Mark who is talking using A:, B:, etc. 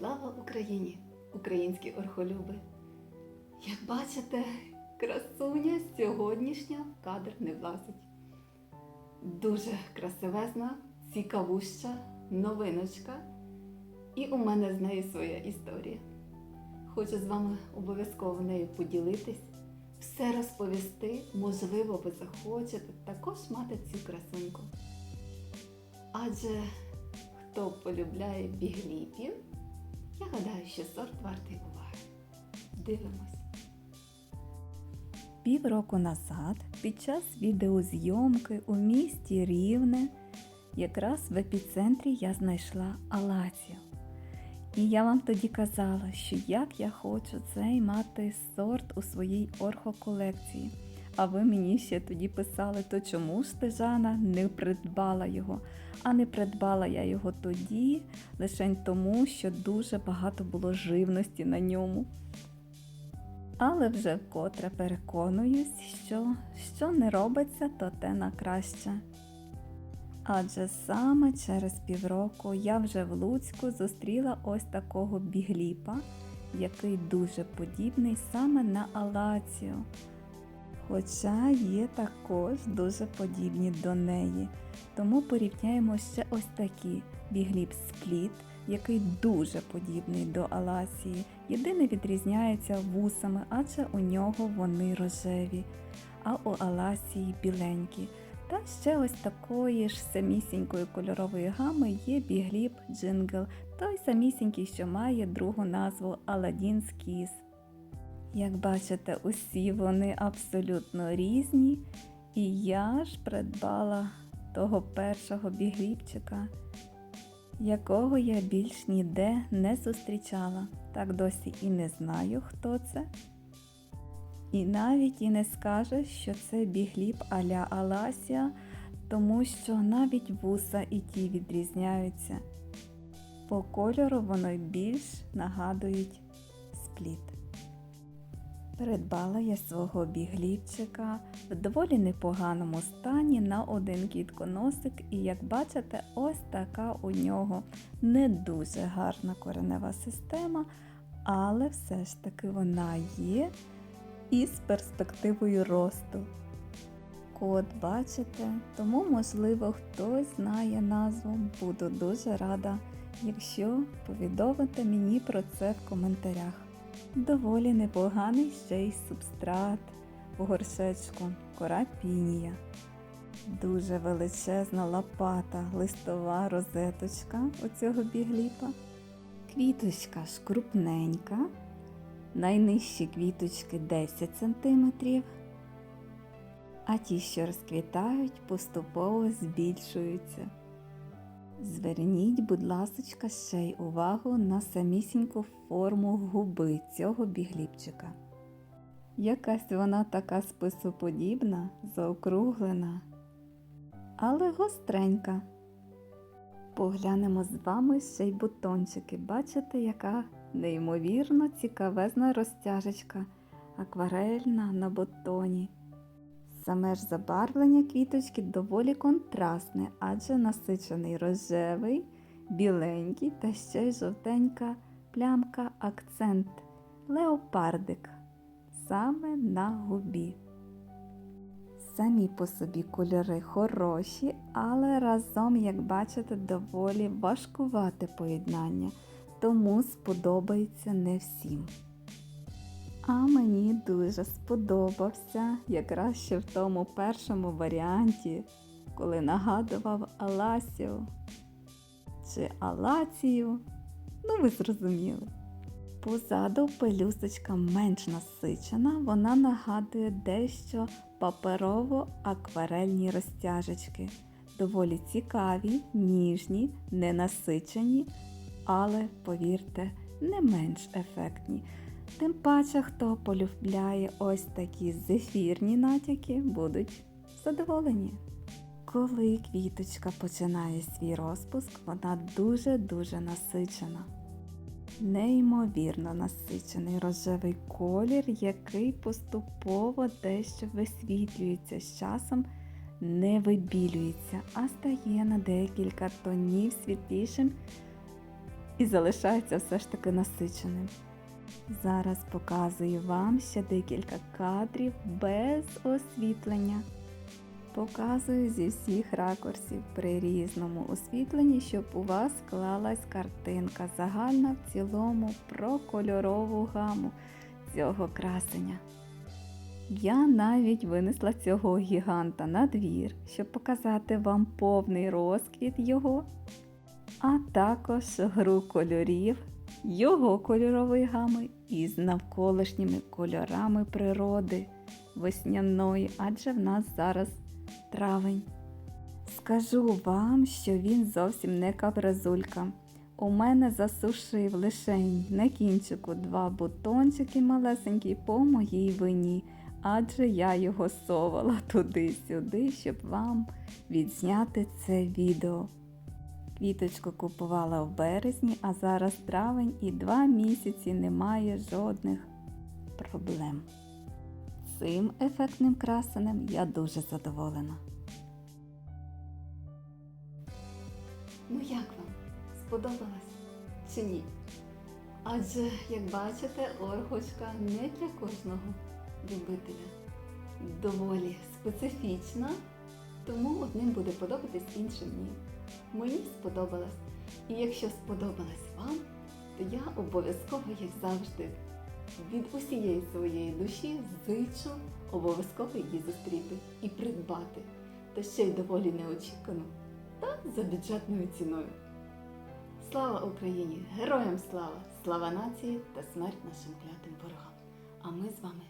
A: Слава Україні! Українські орхолюби! Як бачите, красуня сьогоднішня в кадр не влазить. Дуже красивезна, цікавуща новиночка. І у мене з нею своя історія. Хочу з вами обов'язково нею поділитись, все розповісти. Можливо, ви захочете також мати цю красуньку. Адже хто полюбляє бігліпів, я гадаю, що сорт вартий уваги. Дивимось.
B: Півроку назад, під час відеозйомки у місті Рівне, якраз в епіцентрі я знайшла алацію. І я вам тоді казала, що як я хочу цей мати сорт у своїй орхоколекції. А ви мені ще тоді писали, то чому ти, не придбала його? А не придбала я його тоді, лише тому, що дуже багато було живності на ньому. Але вже вкотре переконуюсь, що що не робиться, то те на краще. Адже саме через півроку я вже в Луцьку зустріла ось такого бігліпа, який дуже подібний саме на алацію. Хоча є також дуже подібні до неї. Тому порівняємо ще ось такі бігліп спліт, який дуже подібний до алації. Єдине відрізняється вусами, адже у нього вони рожеві, а у аласії біленькі. Та ще ось такої ж самісінької кольорової гами є бігліп джингл, той самісінький, що має другу назву Аладдін Скіс. Як бачите, усі вони абсолютно різні, і я ж придбала того першого бігліпчика, якого я більш ніде не зустрічала. Так досі і не знаю, хто це. І навіть і не скаже, що це бігліп аля Аласія, тому що навіть вуса і ті відрізняються. По кольору вони більш нагадують спліт. Придбала я свого бігліпчика в доволі непоганому стані на один кітконосик, і як бачите, ось така у нього не дуже гарна коренева система, але все ж таки вона є і з перспективою росту. Код бачите, тому, можливо, хтось знає назву. Буду дуже рада, якщо повідомите мені про це в коментарях. Доволі непоганий ще й субстрат у горшечку кора пінія. Дуже величезна лопата, листова розеточка у цього бігліпа. Квіточка ж крупненька, найнижчі квіточки 10 см, а ті, що розквітають, поступово збільшуються. Зверніть, будь ласочка, ще й увагу на самісіньку форму губи цього бігліпчика. Якась вона така списоподібна, заокруглена, але гостренька. Поглянемо з вами ще й бутончики. Бачите, яка неймовірно цікавезна розтяжечка, акварельна на бутоні. Саме ж забарвлення квіточки доволі контрастне, адже насичений рожевий, біленький та ще й жовтенька плямка акцент леопардик саме на губі. Самі по собі кольори хороші, але разом, як бачите, доволі важкувате поєднання, тому сподобається не всім. А мені дуже сподобався якраз ще в тому першому варіанті, коли нагадував Аласію чи Алацію. Ну, ви зрозуміли. Позаду пелюсточка менш насичена, вона нагадує дещо паперово-акварельні розтяжечки. Доволі цікаві, ніжні, ненасичені, але, повірте, не менш ефектні. Тим паче, хто полюбляє ось такі зефірні натяки, будуть задоволені. Коли квіточка починає свій розпуск, вона дуже-дуже насичена. Неймовірно насичений рожевий колір, який поступово дещо висвітлюється з часом, не вибілюється, а стає на декілька тонів світлішим і залишається все ж таки насиченим. Зараз показую вам ще декілька кадрів без освітлення. Показую зі всіх ракурсів при різному освітленні, щоб у вас склалась картинка загальна в цілому про кольорову гаму цього красення. Я навіть винесла цього гіганта на двір, щоб показати вам повний розквіт його, а також гру кольорів, його кольорової гами із навколишніми кольорами природи весняної, адже в нас зараз травень. Скажу вам, що він зовсім не капризулька. У мене засушив лишень на кінчику два бутончики малесенькі по моїй вині, адже я його совала туди-сюди, щоб вам відзняти це відео. Квіточку купувала в березні, а зараз травень і два місяці немає жодних проблем. Цим ефектним красенем я дуже задоволена.
A: Ну як вам? Сподобалось чи ні? Адже, як бачите, орхочка не для кожного любителя. Доволі специфічна, тому одним буде подобатись іншим ні. Мені сподобалось. І якщо сподобалось вам, то я обов'язково, як завжди, від усієї своєї душі зичу обов'язково її зустріти і придбати. Та ще й доволі неочікувано та за бюджетною ціною. Слава Україні! Героям слава! Слава нації та смерть нашим клятим ворогам! А ми з вами